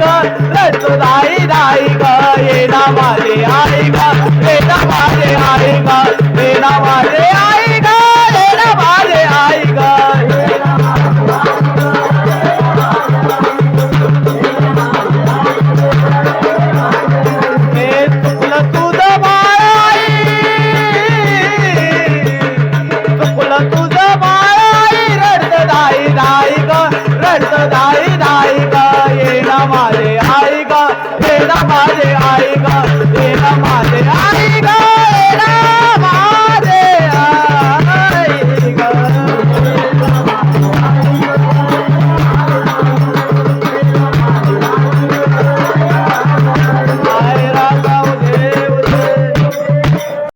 ग रसदाई दाई ग येणा माझे आई का धाई धाई ग